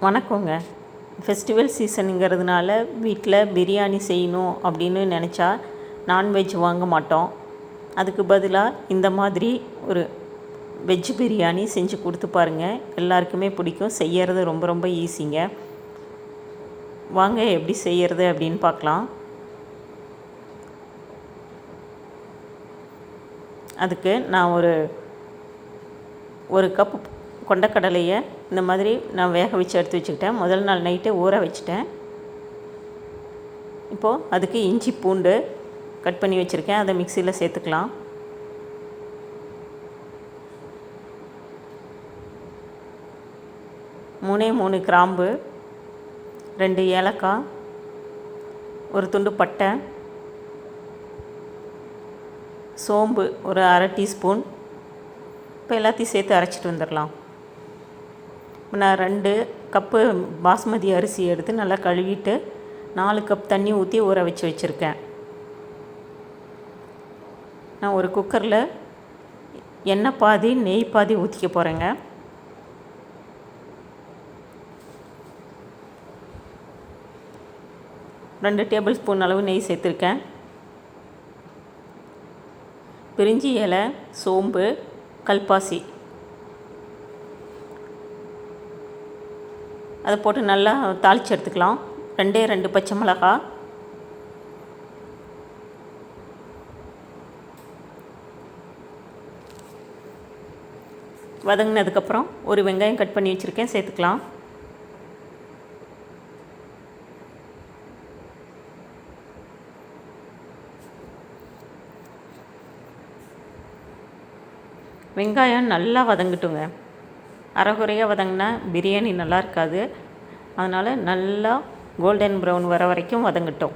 வணக்கங்க. ஃபெஸ்டிவல் சீசனுங்கிறதுனால வீட்டில் பிரியாணி செய்யணும் அப்படின்னு நினச்சா நான்வெஜ் வாங்க மாட்டோம். அதுக்கு பதிலாக இந்த மாதிரி ஒரு வெஜ் பிரியாணி செஞ்சு கொடுத்து பாருங்கள் எல்லாருக்குமே பிடிக்கும். செய்யறது ரொம்ப ரொம்ப ஈஸிங்க வாங்க எப்படி செய்யறது அப்படின்னு பார்க்கலாம். அதுக்கு நான் ஒரு ஒரு கப் கொண்டக்கடலையை இந்த மாதிரி நான் வேக வச்சு எடுத்து வச்சுக்கிட்டேன். முதல் நாள் நைட்டே ஊற வச்சுட்டேன். இப்போது அதுக்கு இஞ்சி பூண்டு கட் பண்ணி வச்சுருக்கேன். அதை மிக்சியில் சேர்த்துக்கலாம். மூணே மூணு கிராம்பு ரெண்டு ஏலக்காய் ஒரு துண்டு பட்டை சோம்பு ஒரு அரை டீஸ்பூன். இப்போ எல்லாத்தையும் சேர்த்து அரைச்சிட்டு வந்துடலாம். நான் ரெண்டு கப்பு பாஸ்மதி அரிசி எடுத்து நல்லா கழுவிட்டு நாலு கப் தண்ணி ஊற்றி ஊற வச்சு வச்சுருக்கேன். நான் ஒரு குக்கரில் எண்ணெய் பாதி நெய் பாதி ஊற்றிக்க போகிறேங்க ரெண்டு டேபிள் ஸ்பூன் அளவு நெய் சேர்த்துருக்கேன். பிரிஞ்சி இலை சோம்பு கல்பாசி. அதை போட்டு நல்லா தாளித்து எடுத்துக்கலாம். ரெண்டே ரெண்டு பச்சை மிளகா. வதங்கினதுக்கப்புறம் ஒரு வெங்காயம் கட் பண்ணி வச்சுருக்கேன் சேர்த்துக்கலாம். வெங்காயம் நல்லா வதங்கட்டுங்க. அரைகுறையாக வதங்கினா பிரியாணி நல்லா இருக்காது. அதனால் நல்லா கோல்டன் ப்ரௌன் வர வரைக்கும் வதங்கட்டும்.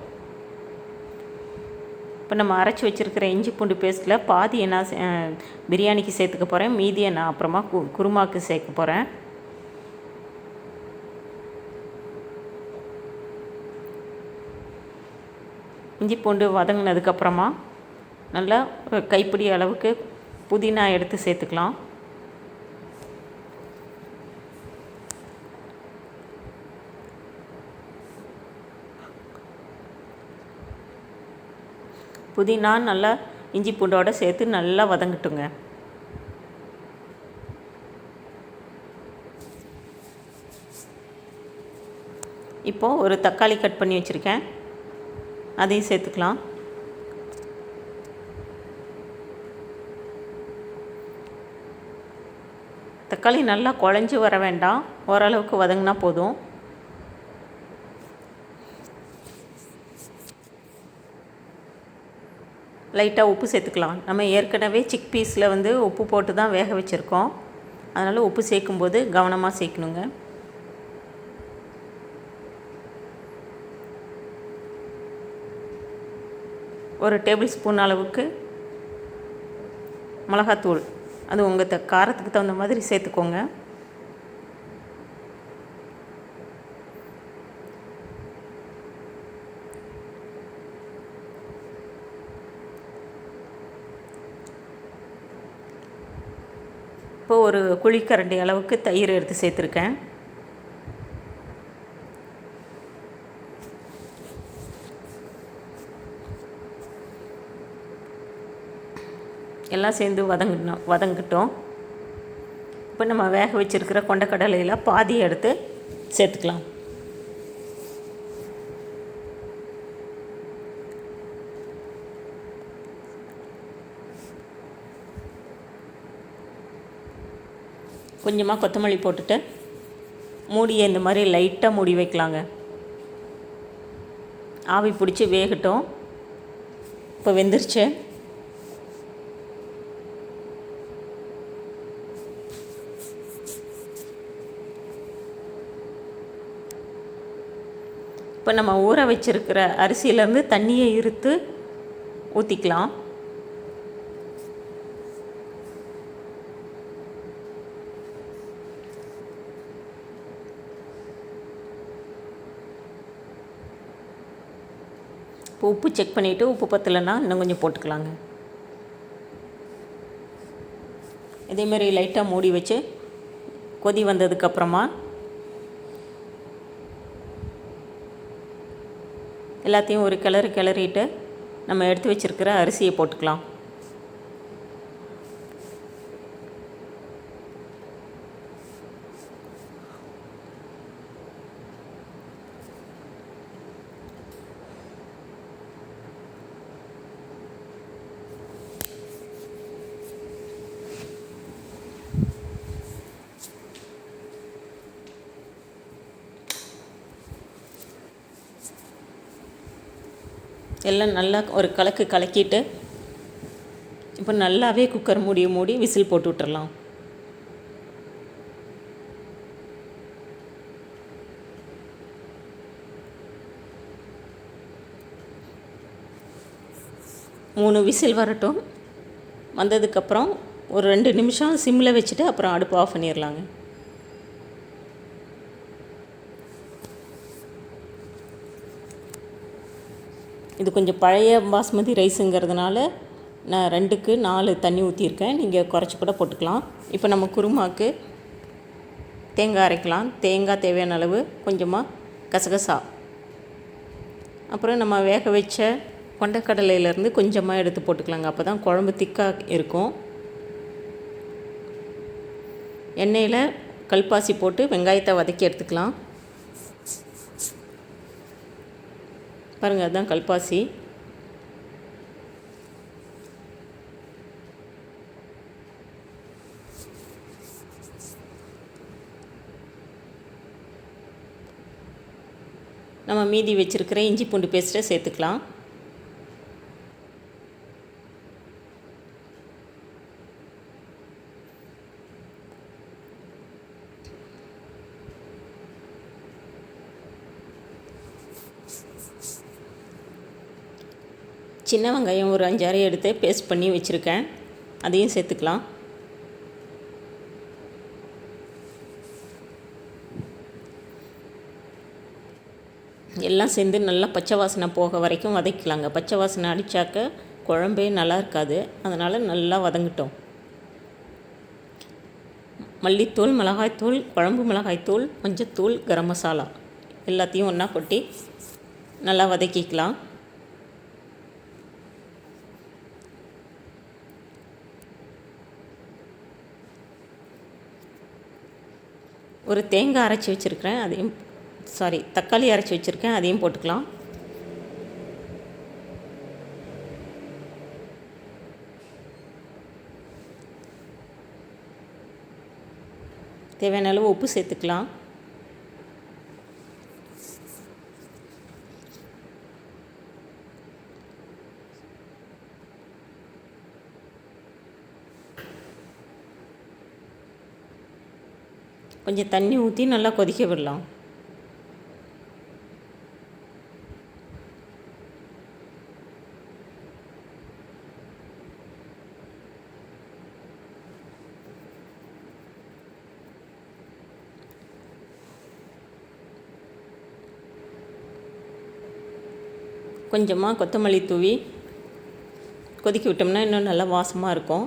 இப்போ நம்ம அரைச்சி வச்சுருக்கிற இஞ்சி பூண்டு பேஸ்ட்டில் பாதியை நான் பிரியாணிக்கு சேர்த்துக்க போகிறேன் மீதியை நான் அப்புறமா கு குருமாவுக்கு சேர்க்க போகிறேன் இஞ்சி பூண்டு வதங்கினதுக்கப்புறமா நல்லா கைப்பிடி அளவுக்கு புதினா எடுத்து சேர்த்துக்கலாம். புதினா நல்லா இஞ்சி பூண்டோடு சேர்த்து நல்லா வதங்கட்டுங்க. இப்போது ஒரு தக்காளி கட் பண்ணி வச்சுருக்கேன். அதையும் சேர்த்துக்கலாம். தக்காளி நல்லா குழஞ்சி வர வேண்டாம். ஓரளவுக்கு வதங்கினா போதும். லைட்டாக உப்பு சேர்த்துக்கலாம். நம்ம ஏற்கனவே சிக் பீஸில் வந்து உப்பு போட்டு தான் வேக வச்சுருக்கோம். அதனால் உப்பு சேர்க்கும்போது கவனமாக சேர்க்கணுங்க. ஒரு டேபிள் ஸ்பூன் அளவுக்கு மிளகாத்தூள். அது உங்கள் த காரத்துக்கு தகுந்த மாதிரி சேர்த்துக்கோங்க. இப்போ ஒரு குழிக்கரண்டி அளவுக்கு தயிர் எடுத்து சேர்த்துருக்கேன். எல்லாம் சேர்ந்து வதங்கணும் வதங்கிட்டோம். இப்போ நம்ம வேக வச்சுருக்கிற கொண்டக்கடலையில் பாதி எடுத்து சேர்த்துக்கலாம். கொஞ்சமாக கொத்தமல்லி போட்டுட்டு மூடியை இந்த மாதிரி லைட்டாக மூடி வைக்கலாங்க. ஆவி பிடிச்சி வேகட்டும். இப்போ வெந்துருச்சு. இப்போ நம்ம ஊற வச்சிருக்கிற அரிசியிலேருந்து தண்ணியை இருத்து ஊற்றிக்கலாம் இப்போ உப்பு செக் பண்ணிவிட்டு உப்பு பத்தலைன்னா இன்னும் கொஞ்சம் போட்டுக்கலாங்க. இதேமாரி லைட்டாக மூடி வச்சு கொதி வந்ததுக்கப்புறமா எல்லாத்தையும் ஒரு கிளறு கிளறிட்டு நம்ம எடுத்து வச்சுருக்கிற அரிசியை போட்டுக்கலாம். எல்லாம் நல்லா ஒரு கலக்கு கலக்கிட்டு இப்போ நல்லாவே குக்கர் மூடி மூடி விசில் போட்டு விட்டுறலாம். மூணு விசில் வரட்டும். வந்ததுக்கப்புறம் ஒரு ரெண்டு நிமிஷம் சிம்மில் வச்சுட்டு அப்புறம் அடுப்பு ஆஃப் பண்ணிடலாங்க இது கொஞ்சம் பழைய பாஸ்மதி ரைஸுங்கிறதுனால நான் ரெண்டுக்கு நாலு தண்ணி ஊற்றியிருக்கேன் நீங்கள் குறைச்சி கூட போட்டுக்கலாம். இப்போ நம்ம குருமாவுக்கு தேங்காய் அரைக்கலாம். தேங்காய் தேவையான அளவு கொஞ்சமாக கசகசா. அப்புறம் நம்ம வேக வச்ச கொண்டக்கடலையிலேருந்து கொஞ்சமாக எடுத்து போட்டுக்கலாங்க. அப்போ தான் குழம்பு திக்காக இருக்கும். எண்ணெயில் கல்பாசி போட்டு வெங்காயத்தை வதக்கி எடுத்துக்கலாம். பாருங்கள் அதுதான் கல்பாசி. நம்ம மீதி வச்சுருக்கிற இஞ்சி பூண்டு பேஸ்ட்டை சேர்த்துக்கலாம். சின்ன வெங்காயம் ஒரு அஞ்சாறு எடுத்து பேஸ்ட் பண்ணி வச்சுருக்கேன். அதையும் சேர்த்துக்கலாம். எல்லாம் சேர்ந்து நல்லா பச்சை வாசனை போக வரைக்கும் வதக்கலாங்க பச்சை வாசனை அடித்தாக்க குழம்பே நல்லா இருக்காது. அதனால் நல்லா வதங்கிட்டோம். மல்லித்தூள் மிளகாய்த்தூள் குழம்பு மிளகாய்த்தூள் மஞ்சத்தூள் கரம் மசாலா. எல்லாத்தையும் ஒன்றா கொட்டி நல்லா வதக்கிக்கலாம். ஒரு தேங்காய் அரைச்சி வச்சுருக்கிறேன் அதையும் சாரி தக்காளி அரைச்சி வச்சுருக்கேன் அதையும் போட்டுக்கலாம். தேவையான அளவு உப்பு சேர்த்துக்கலாம். கொஞ்சம் தண்ணி ஊற்றி நல்லா கொதிக்க விடலாம். கொஞ்சமாக கொத்தமல்லி தூவி கொதிக்க விட்டோம்னா இன்னும் நல்லா வாசமாக இருக்கும்.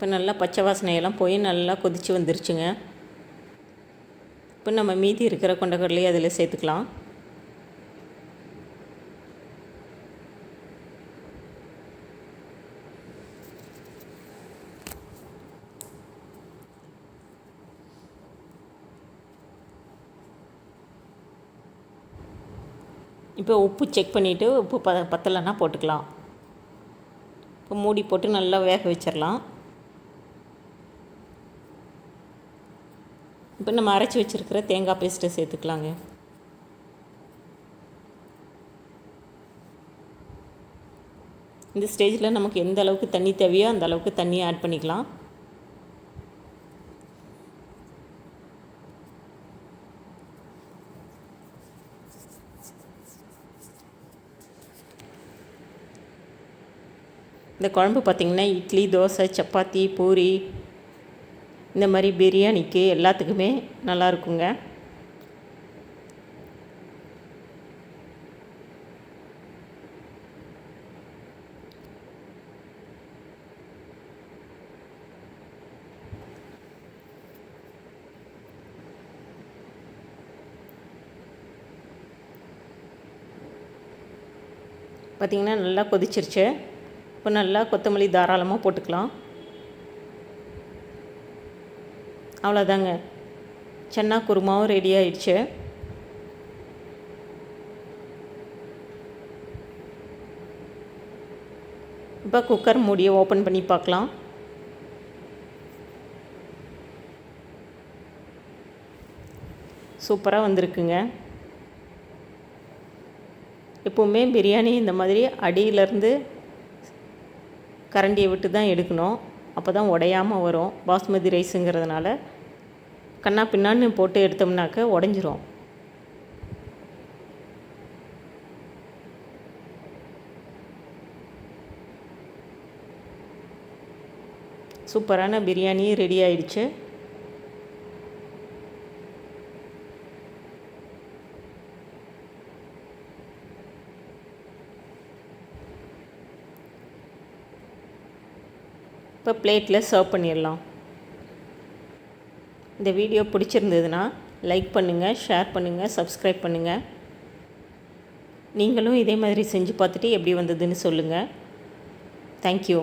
இப்போ நல்லா பச்சை வாசனையெல்லாம் போய் நல்லா கொதித்து வந்துருச்சுங்க. இப்போ நம்ம மீதி இருக்கிற கொண்டக்கடலையை அதில் சேர்த்துக்கலாம். இப்போ உப்பு செக் பண்ணிவிட்டு உப்பு ப பத்தலைன்னா போட்டுக்கலாம். இப்போ மூடி போட்டு நல்லா வேக வச்சிடலாம் இப்போ நம்ம அரைச்சி வச்சுருக்கிற தேங்காய் பேஸ்ட்டை சேர்த்துக்கலாங்க. இந்த ஸ்டேஜில் நமக்கு எந்த அளவுக்கு தண்ணி தேவையோ அந்த அளவுக்கு தண்ணியை ஆட் பண்ணிக்கலாம். இந்த குழம்பு பார்த்திங்கன்னா இட்லி தோசை சப்பாத்தி பூரி இந்த மாதிரி பிரியாணிக்கு எல்லாத்துக்குமே நல்லாயிருக்குங்க பார்த்திங்கன்னா நல்லா கொதிச்சிருச்சு. இப்போ நல்லா கொத்தமல்லி தாராளமாக போட்டுக்கலாம். அவ்வளோதாங்க சன்னா குருமாவும் ரெடி ஆயிடுச்சு. இப்போ குக்கர் மூடியை ஓப்பன் பண்ணி பார்க்கலாம். சூப்பராக வந்திருக்குங்க. எப்போவுமே பிரியாணி இந்த மாதிரி அடியிலேருந்து கரண்டியை விட்டு தான் எடுக்கணும். அப்போ தான் உடையாமல் வரும். பாஸ்மதி ரைஸுங்கிறதுனால கண்ணா பின்னான்னு போட்டு எடுத்தோம்னாக்க உடஞ்சிரும். சூப்பரான பிரியாணி ரெடி ஆயிடுச்சு. இப்போ பிளேட்டில் சர்வ் பண்ணிடலாம். இந்த வீடியோ பிடிச்சிருந்ததுன்னா லைக் பண்ணுங்கள் ஷேர் பண்ணுங்கள் சப்ஸ்கிரைப் பண்ணுங்கள் நீங்களும் இதே மாதிரி செஞ்சு பார்த்துட்டு எப்படி வந்ததுன்னு சொல்லுங்கள் தேங்க்யூ